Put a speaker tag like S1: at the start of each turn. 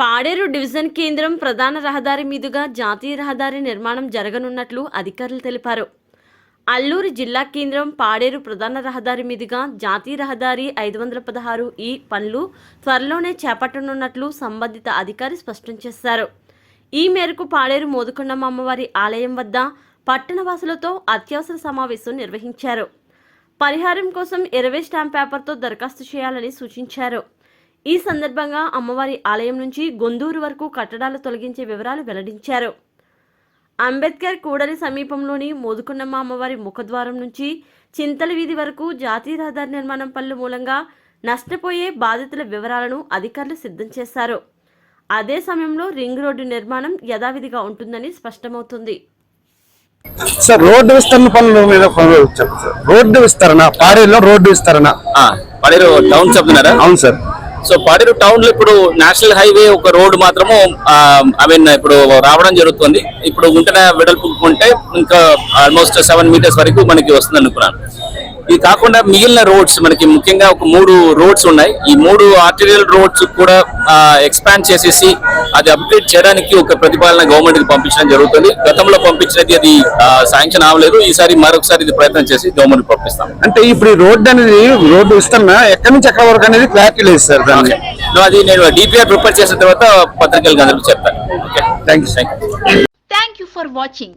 S1: Paderu division కేంద్రం ప్రధాన రహదారి మీదుగా జాతీయ రహదారి నిర్మాణం జరగనున్నట్లు అధికారులు తెలిపారు. అల్లూరు జిల్లా కేంద్రం పాడేరు ప్రధాన రహదారి మీదుగా జాతీయ రహదారి ఐదు వందల పదహారు ఈ పనులు త్వరలోనే చేపట్టనున్నట్లు సంబంధిత అధికారి స్పష్టం చేశారు. ఈ మేరకు పాడేరు మోదుకొండమ్మ అమ్మవారి ఆలయం వద్ద పట్టణవాసులతో అత్యవసర సమావేశం నిర్వహించారు. పరిహారం కోసం ఇరవై స్టాంప్ పేపర్తో దరఖాస్తు చేయాలని సూచించారు. ఈ సందర్భంగా అమ్మవారి ఆలయం నుంచి గొందూరు వరకు కట్టడాలు తొలగించే వివరాలు వెల్లడించారు. అంబేద్కర్ కూడలి సమీపంలోని మోదుకొండమ్మ అమ్మవారి ముఖద్వారం నుంచి చింతల వీధి వరకు జాతీయ రహదారి నిర్మాణం పనుల మూలంగా నష్టపోయే బాధితుల వివరాలను అధికారులు సిద్ధం చేశారు. అదే సమయంలో రింగ్ రోడ్డు నిర్మాణం యథావిధిగా ఉంటుందని స్పష్టమవుతుంది.
S2: సార్ రోడ్డు విస్తరణ పనుల మీద రోడ్డు విస్తరణ పాడేరులో రోడ్డు విస్తరణ.
S3: టౌన్ చెప్తున్నారా
S2: అవును సార్.
S3: సో పాడేరు టౌన్లో ఇప్పుడు నేషనల్ హైవే ఒక రోడ్ మాత్రము ఐ మీన్ ఇప్పుడు రావడం జరుగుతుంది. ఇప్పుడు ఉంటనే వెడల్పు ఉంటే ఇంకా ఆల్మోస్ట్ సెవెన్ మీటర్స్ వరకు మనకి వస్తుంది అనుకున్నాను ఇది కాకుండా మిగిలిన రోడ్స్ మనకి ముఖ్యంగా ఒక మూడు రోడ్స్ ఉన్నాయి. ఈ మూడు ఆర్టీరియల్ రోడ్స్ కూడా ఎక్స్పాండ్ చేసేసి అది అప్డేట్ చేయడానికి ఒక ప్రతిపాదన గవర్నమెంట్కి పంపించడం జరుగుతుంది. గతంలో పంపించినది అది శాంక్షన్ అవ్వలేదు. ఈసారి మరొకసారి ఇది ప్రయత్నం చేసి గవర్నమెంట్ పంపిస్తాం.
S2: అంటే ఇప్పుడు ఈ రోడ్డు అనేది రోడ్డు విస్తరణ ఎక్కడి నుంచి ఎక్కడ వరకు అనేది క్లారిటీ లేదు సార్ దానికి.
S3: నువ్వు అది నేను డిపిఆర్ ప్రిపేర్ చేసిన తర్వాత పత్రికలకు అందరికీ చెప్తాను. Okay.
S2: Thank you
S3: thank you
S4: thank you for watching